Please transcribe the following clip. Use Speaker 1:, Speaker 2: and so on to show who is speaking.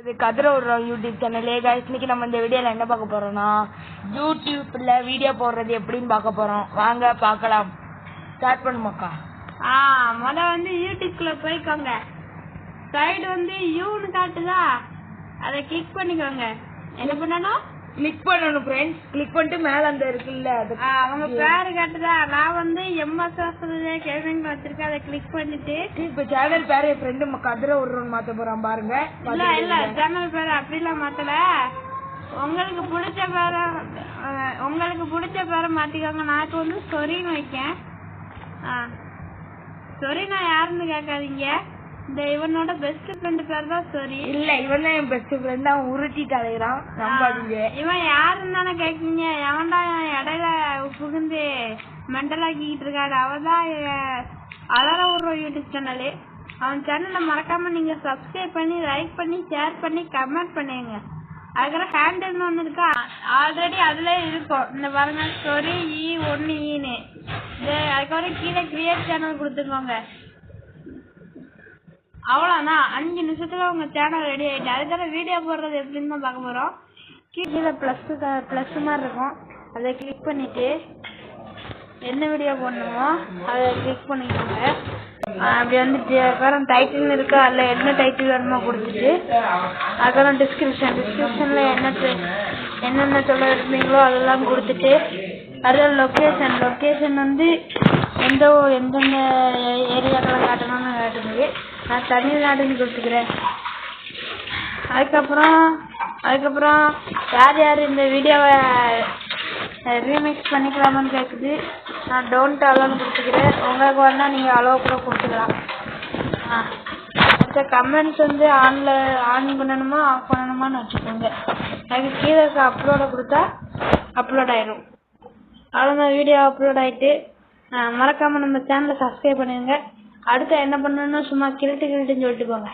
Speaker 1: இது கதிரவுறோம் YouTube channel guys. இன்னைக்கு நம்ம இந்த வீடியோல என்ன பார்க்க போறோம்னா யூடியூப்ல வீடியோ போடுறது எப்படின்னு பார்க்க போறோம். வாங்க பார்க்கலாம். ஸ்டார்ட் பண்ணுமாக்கா
Speaker 2: ஆ முத வந்து யூடியூப்குள்ள போய்க்கோங்க. சைடு வந்து யூன்னு காட்டுதா? அதை கிளிக் பண்ணிக்கோங்க. என்ன பண்ணணும்?
Speaker 1: கிளிக் பண்ணணும் ஃப்ரெண்ட்ஸ் கிளிக் பண்ணிட்டு மேல அந்த இருக்குல்ல
Speaker 2: அவங்க பேரு காட்டுதா? நான் வந்து எம்எஸ் கேமிங் வச்சிருக்கேன். அதை கிளிக் பண்ணிட்டு.
Speaker 1: இப்ப சேனல் பேரு என் ஃப்ரெண்டு கதிரவுறோம் மாத்த போறான் பாருங்க.
Speaker 2: இல்ல இல்ல சேனல் பேரு அப்படிலாம் மாத்தல. உங்களுக்கு பிடிச்ச பேரை உங்களுக்கு பிடிச்ச பேரை மாத்திக்கோங்க. நான் இப்ப வந்து சொரின்னு வைக்கேன். ஆ சொரி நான் யாருன்னு கேட்காதீங்க. இவனோட பெஸ்ட் ஃப்ரெண்ட் பேர் தான் சொரி.
Speaker 1: இல்ல இவன் தான் என் பெஸ்ட் ஃப்ரெண்ட் அவன் உருட்டி தலைகிறான் நம்பாதீங்க
Speaker 2: இவன் யாருன்னு தானே கேட்கீங்க எவன்டா இடையில புகுந்து மெண்டலாக்கிட்டு இருக்காரு? அவன் தான் அலற விடுற யூடியூப் சேனலு அவன் சேனலை மறக்காம நீங்க சப்ஸ்கிரைப் பண்ணி லைக் பண்ணி ஷேர் பண்ணி கமெண்ட் பண்ணுங்க. அதுக்கப்புறம் ஹேண்டில்னு ஒன்று இருக்கா? ஆல்ரெடி அதுல இருக்கும். இந்த பாருங்க ஸ்டோரி இ ஒன்னு இது அதுக்கப்புறம் கீழே கிரியேட் சேனல் கொடுத்துக்கோங்க. அவ்வளோதான் அஞ்சு நிமிஷத்துல உங்க சேனல் ரெடி ஆயிட்டு அதுக்கான வீடியோ போடுறது எப்படின்னு தான் பார்க்க போறோம். கீழே ப்ளஸ் ப்ளஸ் மாதிரி இருக்கும். அதை கிளிக் பண்ணிட்டு என்ன வீடியோ போடணுமோ அதை கிளிக் பண்ணிக்கோங்க. அப்படி வந்துட்டு அதுக்கப்புறம் டைட்டில் இருக்கா அதில் என்ன டைட்டில் வேணுமோ கொடுத்துட்டு அதுக்கப்புறம் டிஸ்கிரிப்ஷன் டிஸ்கிரிப்ஷனில் என்ன என்னென்ன சொல்ல விரும்புறீங்களோ அதெல்லாம் கொடுத்துட்டு அதில் லொக்கேஷன் லொக்கேஷன் வந்து எந்த எந்தெந்த ஏரியா மாட்டேங்குது நான் தமிழ்நாடுன்னு கொடுத்துக்கிறேன். அதுக்கப்புறம் அதுக்கப்புறம் யார் யார் இந்த வீடியோவை ரீமிக்ஸ் பண்ணிக்கலாமான்னு கேட்குது நான் டோன்ட் அலோன்னு கொடுத்துக்கிறேன். உங்களுக்கு வேணால் நீங்கள் அலோ கூட கொடுத்துக்கலாம். ஆ. கமெண்ட்ஸ் வந்து ஆனில் ஆன் பண்ணணுமா ஆஃப் பண்ணணுமான்னு வச்சுக்கோங்க. அதுக்கு கீழே இருக்க அப்லோடை கொடுத்தா அப்லோட் ஆயிடும் அவ்வளோதான் வீடியோ அப்லோட் ஆயிட்டு. மறக்காமல் நம்ம சேனலை சப்ஸ்கிரைப் பண்ணிடுங்க அடுத்து என்ன பண்ணணும்னு சும்மா கிழட்டு கிழட்டுன்னு சொல்லிட்டு போங்க.